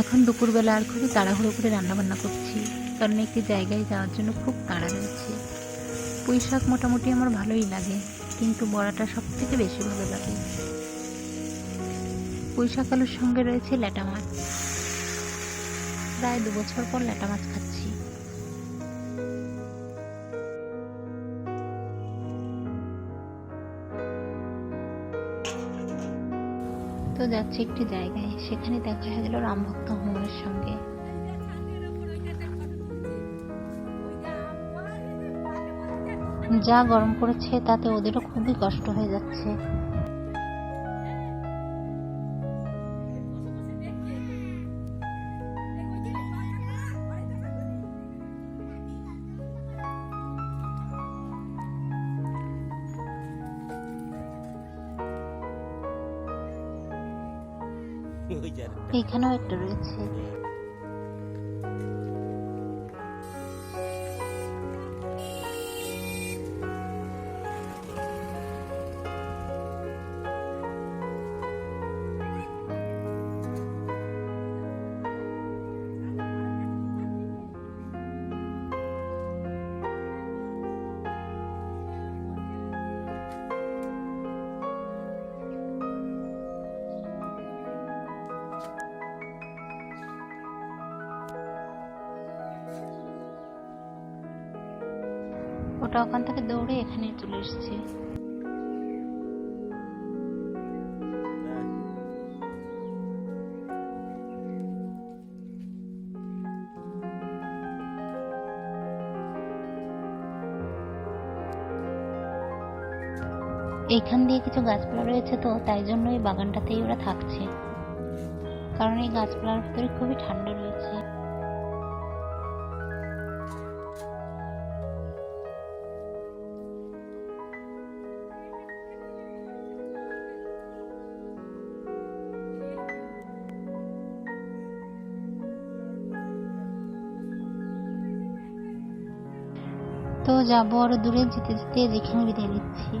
এখন দুপুরবেলা আর খুবই তাড়াহুড়ো করে রান্নাবান্না করছি। কারণ একটি জায়গায় যাওয়ার জন্য খুব তাড়া রয়েছে। পুঁই শাক মোটামুটি আমার ভালোই লাগে, কিন্তু বড়াটা সব থেকে বেশি ভালো লাগে। পুঁই শাক আলুর সঙ্গে রয়েছে ল্যাটা মাছ। প্রায় দু বছর পর ল্যাটা মাছ খাচ্ছি। তো যাচ্ছে একটি জায়গায়। সেখানে দেখা হয়ে গেল রামভক্ত হনুমানের সঙ্গে। যা গরম পড়েছে তাতে ওদেরও খুবই কষ্ট হয়ে যাচ্ছে। এখানেও একটা রয়েছে। ওটা ওখান থেকে দৌড়ে এখানে চলে এসেছে। এইখান দিয়ে কিছু গাছপালা রয়েছে তো, তাই জন্য এই বাগানটাতেই ওরা থাকছে কারণ এই গাছপালার ভিতরে খুবই ঠান্ডা রয়েছে তো যাব আরও দূরে যেতে যেতে যেখানে বিদায় নিচ্ছি।